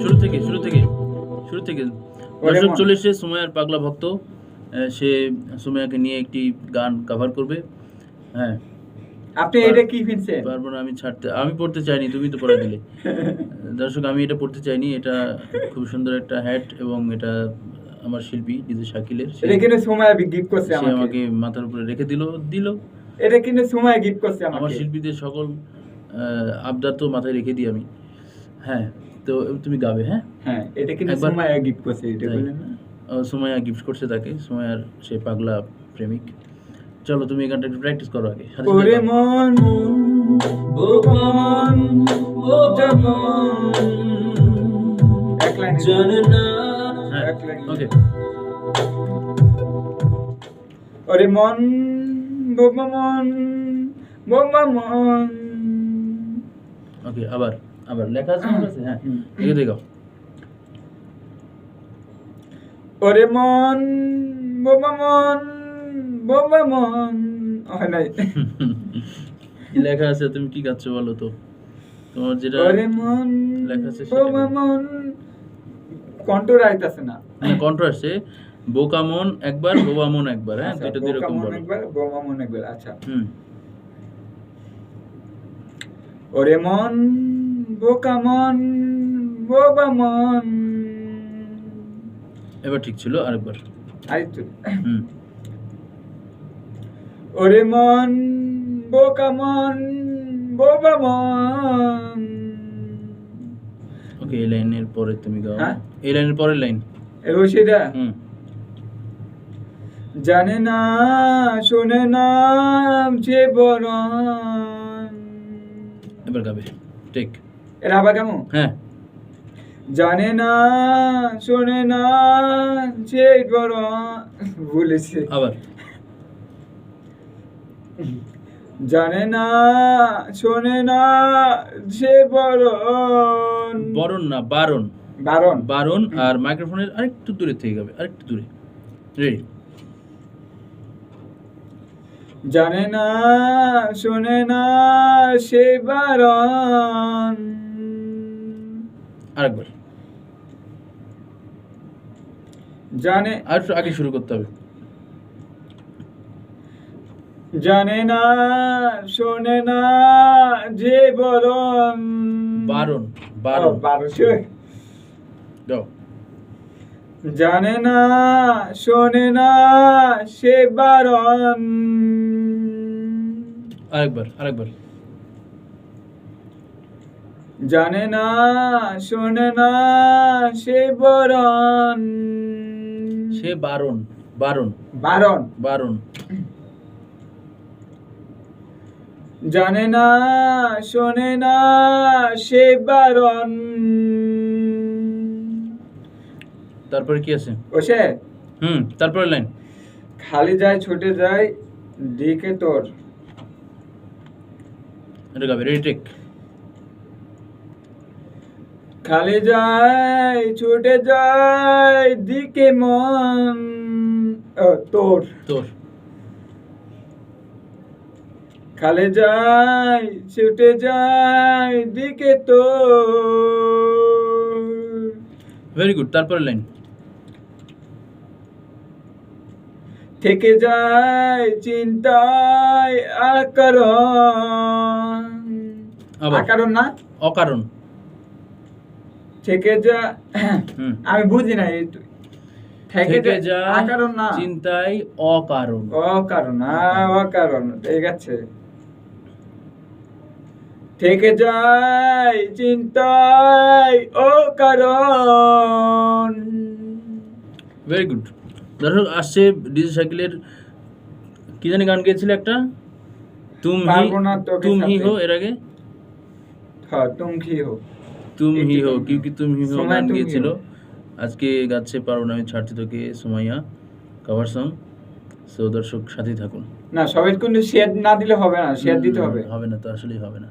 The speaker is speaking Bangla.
শুরু থেকে শুরু থেকে শুরু থেকে। দর্শক। চলে এসে সুমাইয়ার পাগলা ভক্ত সে সুমাইয়াকে নিয়ে একটি গান কভার করবে। হ্যাঁ। আপনি এটা কি ফিনছেন পারব না আমি ছাড়তে আমি পড়তে চাইনি তুমি তো পড়ে দিলে দর্শক আমি এটা পড়তে চাইনি এটা খুব সুন্দর একটা হ্যাট এবং এটা আমার শিল্পী ডিজে শাকিলের। এটা কিন্তু সময় গিফট করছে আমাকে। আমাকে মাথার উপরে রেখে দিল দিল। এটা কিন্তু সময় গিফট করছে আমার শিল্পীদের সকল আবদার তো মাথায় রেখে দিই আমি। হ্যাঁ তো তুমি গাবে হ্যাঁ? হ্যাঁ এটা কিন্তু একবার- সময় গিফট করছে এটা তাই। বললেন না? আহ, গিফট করছে তাকে সুমাইয়ার সে পাগলা প্রেমিক। চলো তুমি এই গানটা একটু প্র্যাকটিস করো আগে ওরে মন এক লাইন। জানে না। ওকে ওরে মন বোমা মন বোমা মন। ওকে আবার আবার লেখা আছে হ্যাঁ। লিখে দিয়ে ওরে মন বোমা মন বোমা মন। হয় নাই। লেখা আছে? তুমি কি গাচ্ছ বলো তো? তোমার যেটা লেখা আছে সেটা কন্ট্রোল আইতাছে না। মানে কন্ট্রো আসছে। বোকা মন একবার বোবা মন একবার হ্যাঁ আচ্ছা, দুইটা বোকা দুরকম মন একবার বোমা মন একবার আচ্ছা। হুম। ওরে মন বোকা মন বোবা মন। এবার ঠিক ছিল আরেকবার। আরেকটু হুম। ওরে মন বোকা মন বোবা মন। ওকে এই লাইনের পরে তুমি গাও। হ্যাঁ? এই লাইনের পরের লাইন। এবার সেটা হুম। জানে না শোনে না যে বরণ। এবার গাবে। ঠিক এর আবার কেমন? হ্যাঁ। জানে না শোনে না যে বরণ। বলেছে। আবার। জানে না শোনে না যে বরণ। বরণ না বারণ। বারণ? বারণ আর মাইক্রোফোনের আরেকটু দূরে থেকে গাবে আরেকটু দূরে। রেডি জানে না শোনে না সে বারণ। আরেকবার। জানে আর আগে শুরু করতে হবে। জানে না শোনে না যে বরণ। বারণ বারণ। বারণ জানে না শোনে না সে বারণ। আরেকবার আরেকবার। জানে না শোনে না সে বরণ। সে বারণ বারণ। বারণ। বারণ। জানে না শোনে না সে বারণ। তারপরে কি আছে? ওসে হুম তারপরে লাইন। খালি যায় ছুটে যায় দিকে তোর। এটা গাবে রেডি টেক খালি যায় ছুটে যায় দিকে মন তোর। তোর। খালে যায় ছুটে যায় দিকে তোর। ভেরি গুড তারপরে লাইন। থেকে যায় চিন্তায় আকারণ। আবার। আকারণ না? অকারণ। থেকে যা আমি বুঝি না থেকে যা আকারণ না। চিন্তায় অকারণ। অকারণ অকারণ ঠিক আছে। থেকে যায় চিন্তায় ও কারণ ভেরি গুড দর্শক আসছে ডিজে শাকিলের কি জানি গান গেয়েছিল একটা? তুম হি পারব তুম হি হো এর আগে? হ্যাঁ তুম হো তুম হি হো কিউকি তুম হি হো গান গিয়েছিল। আজকে গাচ্ছে পারো না আমি ছাড়ছি তোকে সুমাইয়া। কভার সং সো দর্শক সাথেই থাকুন। না সবাই কিন্তু শেয়ার না দিলে হবে না শেয়ার দিতে হবে। হবে না তো আসলেই হবে না।